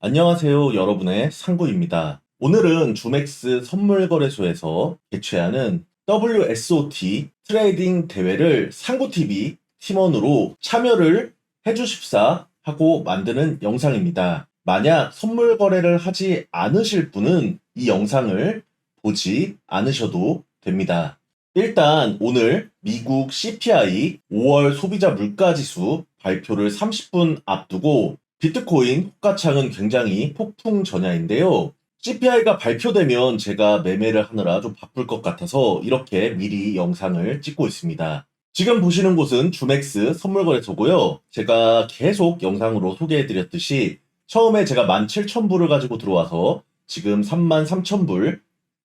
안녕하세요 여러분의 상구입니다. 오늘은 주맥스 선물거래소에서 개최하는 WSOT 트레이딩 대회를 상구TV 팀원으로 참여를 해주십사 하고 만드는 영상입니다. 만약 선물 거래를 하지 않으실 분은 이 영상을 보지 않으셔도 됩니다. 일단 오늘 미국 CPI 5월 소비자 물가지수 발표를 30분 앞두고 비트코인 호가창은 굉장히 폭풍 전야인데요. CPI가 발표되면 제가 매매를 하느라 좀 바쁠 것 같아서 이렇게 미리 영상을 찍고 있습니다. 지금 보시는 곳은 주맥스 선물거래소고요. 제가 계속 영상으로 소개해드렸듯이 처음에 제가 17,000불을 가지고 들어와서 지금 33,000불,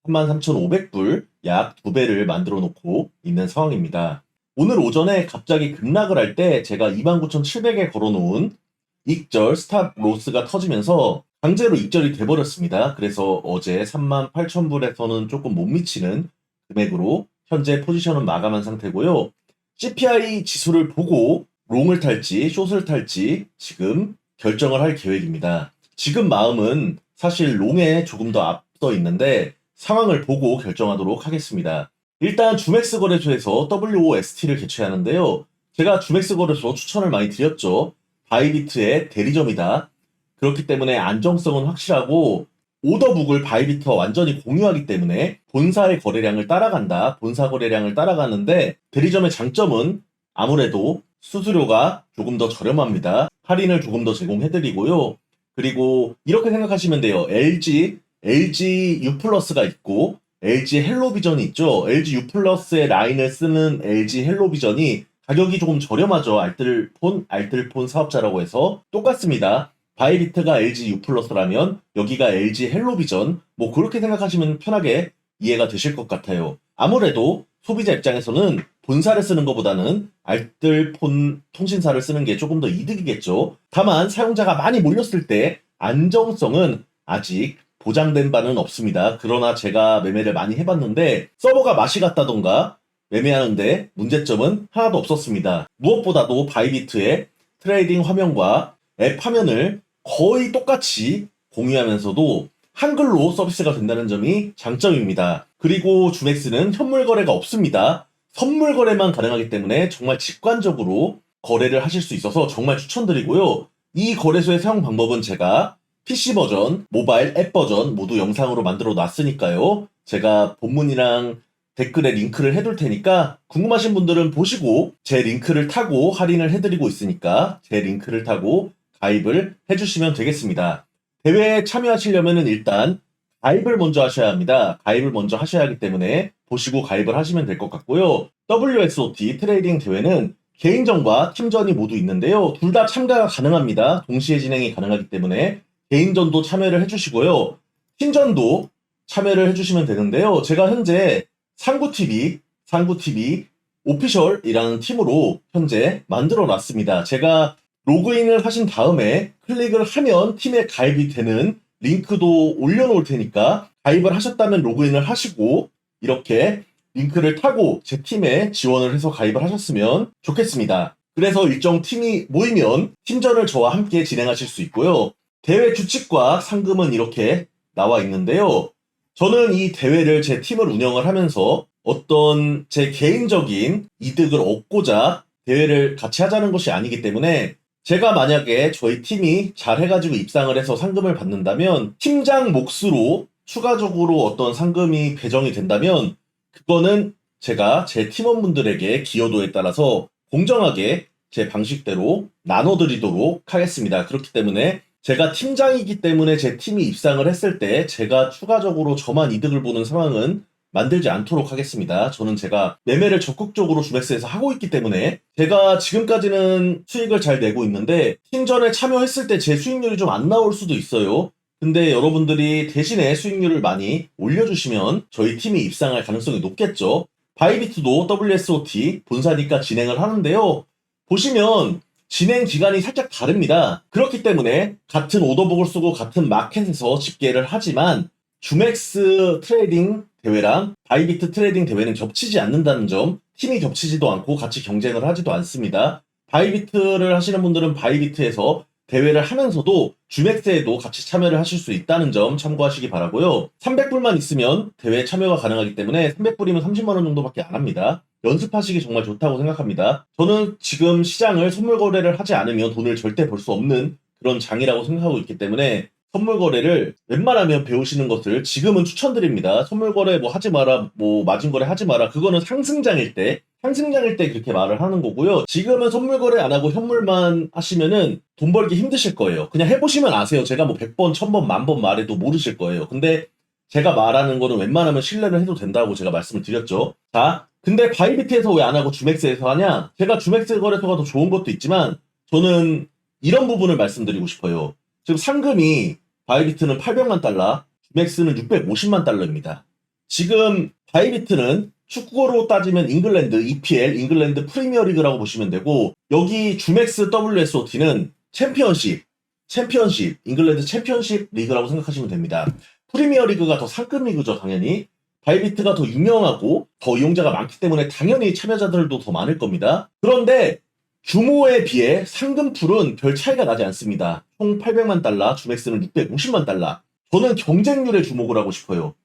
33,500불 약두 배를 만들어 놓고 있는 상황입니다. 오늘 오전에 갑자기 급락을 할 때 제가 29,700에 걸어놓은 익절 스탑 로스가 터지면서 강제로 익절이 돼버렸습니다. 그래서 어제 38,000불에서는 조금 못 미치는 금액으로 현재 포지션은 마감한 상태고요. CPI 지수를 보고 롱을 탈지 숏을 탈지 지금 결정을 할 계획입니다. 지금 마음은 사실 롱에 조금 더 앞서 있는데 상황을 보고 결정하도록 하겠습니다. 일단 주맥스 거래소에서 WOST를 개최하는데요. 제가 주맥스 거래소 추천을 많이 드렸죠. 바이비트의 대리점이다. 그렇기 때문에 안정성은 확실하고 오더북을 바이비트와 완전히 공유하기 때문에 본사의 거래량을 따라간다. 본사 거래량을 따라가는데 대리점의 장점은 아무래도 수수료가 조금 더 저렴합니다. 할인을 조금 더 제공해드리고요. 그리고 이렇게 생각하시면 돼요. LG, LG U 플러스가 있고 LG 헬로비전이 있죠. LG U 플러스의 라인을 쓰는 LG 헬로비전이 가격이 조금 저렴하죠. 알뜰폰, 알뜰폰 사업자라고 해서 똑같습니다. 바이비트가 LG U 플러스라면 여기가 LG 헬로비전 뭐 그렇게 생각하시면 편하게 이해가 되실 것 같아요. 아무래도 소비자 입장에서는 본사를 쓰는 것보다는 알뜰폰 통신사를 쓰는 게 조금 더 이득이겠죠. 다만 사용자가 많이 몰렸을 때 안정성은 아직 보장된 바는 없습니다. 그러나 제가 매매를 많이 해봤는데 서버가 맛이 갔다던가 매매하는데 문제점은 하나도 없었습니다. 무엇보다도 바이비트의 트레이딩 화면과 앱 화면을 거의 똑같이 공유하면서도 한글로 서비스가 된다는 점이 장점입니다. 그리고 주맥스는 현물 거래가 없습니다. 선물 거래만 가능하기 때문에 정말 직관적으로 거래를 하실 수 있어서 정말 추천드리고요. 이 거래소의 사용 방법은 제가 PC 버전, 모바일 앱 버전 모두 영상으로 만들어 놨으니까요. 제가 본문이랑 댓글에 링크를 해둘 테니까 궁금하신 분들은 보시고 제 링크를 타고 할인을 해드리고 있으니까 제 링크를 타고 가입을 해주시면 되겠습니다. 대회에 참여하시려면 일단 가입을 먼저 하셔야 합니다. 가입을 먼저 하셔야 하기 때문에 보시고 가입을 하시면 될 것 같고요. WSOT 트레이딩 대회는 개인전과 팀전이 모두 있는데요. 둘 다 참가가 가능합니다. 동시에 진행이 가능하기 때문에 개인전도 참여를 해주시고요. 팀전도 참여를 해주시면 되는데요. 제가 현재 상구TV, 상구TV 오피셜이라는 팀으로 현재 만들어 놨습니다. 제가 로그인을 하신 다음에 클릭을 하면 팀에 가입이 되는 링크도 올려놓을 테니까 가입을 하셨다면 로그인을 하시고 이렇게 링크를 타고 제 팀에 지원을 해서 가입을 하셨으면 좋겠습니다. 그래서 일정 팀이 모이면 팀전을 저와 함께 진행하실 수 있고요. 대회 규칙과 상금은 이렇게 나와 있는데요. 저는 이 대회를 제 팀을 운영을 하면서 어떤 제 개인적인 이득을 얻고자 대회를 같이 하자는 것이 아니기 때문에 제가 만약에 저희 팀이 잘 해가지고 입상을 해서 상금을 받는다면 팀장 몫으로 추가적으로 어떤 상금이 배정이 된다면 그거는 제가 제 팀원분들에게 기여도에 따라서 공정하게 제 방식대로 나눠드리도록 하겠습니다. 그렇기 때문에 제가 팀장이기 때문에 제 팀이 입상을 했을 때 제가 추가적으로 저만 이득을 보는 상황은 만들지 않도록 하겠습니다. 저는 제가 매매를 적극적으로 주맥스에서 하고 있기 때문에 제가 지금까지는 수익을 잘 내고 있는데 팀전에 참여했을 때 제 수익률이 좀 안 나올 수도 있어요. 근데 여러분들이 대신에 수익률을 많이 올려주시면 저희 팀이 입상할 가능성이 높겠죠. 바이비트도 WSOT 본사니까 진행을 하는데요. 보시면 진행 기간이 살짝 다릅니다. 그렇기 때문에 같은 오더북을 쓰고 같은 마켓에서 집계를 하지만 주맥스 트레이딩 대회랑 바이비트 트레이딩 대회는 겹치지 않는다는 점, 팀이 겹치지도 않고 같이 경쟁을 하지도 않습니다. 바이비트를 하시는 분들은 바이비트에서 대회를 하면서도 주맥스에도 같이 참여를 하실 수 있다는 점 참고하시기 바라고요. 300불만 있으면 대회 참여가 가능하기 때문에 300불이면 30만 원 정도밖에 안 합니다. 연습하시기 정말 좋다고 생각합니다. 저는 지금 시장을 선물 거래를 하지 않으면 돈을 절대 벌 수 없는 그런 장이라고 생각하고 있기 때문에 선물 거래를 웬만하면 배우시는 것을 지금은 추천드립니다. 선물 거래 뭐 하지 마라, 뭐 마진 거래 하지 마라. 그거는 상승장일 때, 상승장일 때 그렇게 말을 하는 거고요. 지금은 선물 거래 안 하고 현물만 하시면은 돈 벌기 힘드실 거예요. 그냥 해보시면 아세요. 제가 뭐 100번, 1000번, 만번 말해도 모르실 거예요. 근데 제가 말하는 거는 웬만하면 신뢰를 해도 된다고 제가 말씀을 드렸죠. 자, 근데 바이비트에서 왜 안 하고 주맥스에서 하냐? 제가 주맥스 거래소가 더 좋은 것도 있지만 저는 이런 부분을 말씀드리고 싶어요. 지금 상금이 바이비트는 800만 달러, 주맥스는 650만 달러입니다. 지금 바이비트는 축구로 따지면 잉글랜드 EPL, 잉글랜드 프리미어리그라고 보시면 되고 여기 주맥스 WSOT는 챔피언십, 챔피언십, 잉글랜드 챔피언십 리그라고 생각하시면 됩니다. 프리미어리그가 더 상급 리그죠, 당연히. 바이비트가 더 유명하고 더 이용자가 많기 때문에 당연히 참여자들도 더 많을 겁니다. 그런데 규모에 비해 상금풀은 별 차이가 나지 않습니다. 총 800만 달러, 주맥스는 650만 달러. 저는 경쟁률에 주목을 하고 싶어요.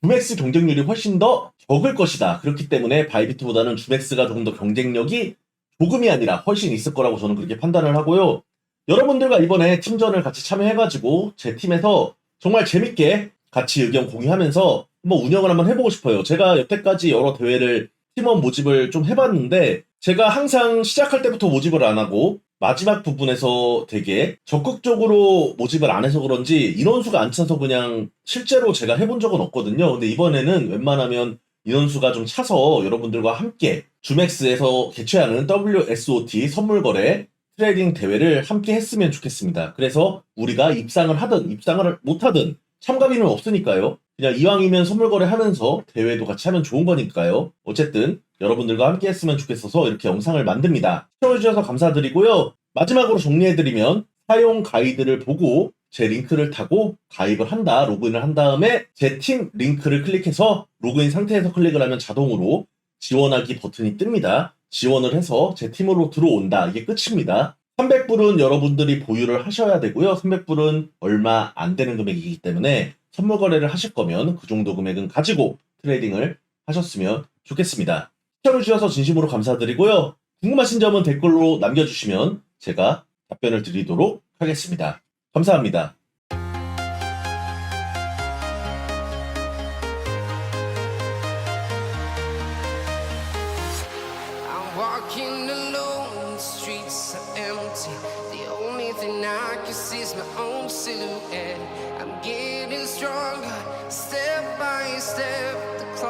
주맥스 경쟁률이 훨씬 더 적을 것이다. 그렇기 때문에 바이비트보다는 주맥스가 조금 더 경쟁력이 조금이 아니라 훨씬 있을 거라고 저는 그렇게 판단을 하고요. 여러분들과 이번에 팀전을 같이 참여해가지고 제 팀에서 정말 재밌게 같이 의견 공유하면서 한번 운영을 한번 해보고 싶어요. 제가 여태까지 여러 대회를 팀원 모집을 좀 해봤는데 제가 항상 시작할 때부터 모집을 안 하고 마지막 부분에서 되게 적극적으로 모집을 안 해서 그런지 인원수가 안 차서 그냥 실제로 제가 해본 적은 없거든요. 근데 이번에는 웬만하면 인원수가 좀 차서 여러분들과 함께 주맥스에서 개최하는 WSOT 선물거래 트레이딩 대회를 함께 했으면 좋겠습니다. 그래서 우리가 입상을 하든 입상을 못하든 참가비는 없으니까요. 그냥 이왕이면 선물거래 하면서 대회도 같이 하면 좋은 거니까요. 어쨌든 여러분들과 함께 했으면 좋겠어서 이렇게 영상을 만듭니다. 시청해주셔서 감사드리고요. 마지막으로 정리해드리면 사용 가이드를 보고 제 링크를 타고 가입을 한다, 로그인을 한 다음에 제 팀 링크를 클릭해서 로그인 상태에서 클릭을 하면 자동으로 지원하기 버튼이 뜹니다. 지원을 해서 제 팀으로 들어온다. 이게 끝입니다. 300불은 여러분들이 보유를 하셔야 되고요. 300불은 얼마 안 되는 금액이기 때문에 선물 거래를 하실 거면 그 정도 금액은 가지고 트레이딩을 하셨으면 좋겠습니다. 시청해주셔서 진심으로 감사드리고요. 궁금하신 점은 댓글로 남겨주시면 제가 답변을 드리도록 하겠습니다. 감사합니다. Walking alone, is my own silhouette. I'm getting stronger, step by step.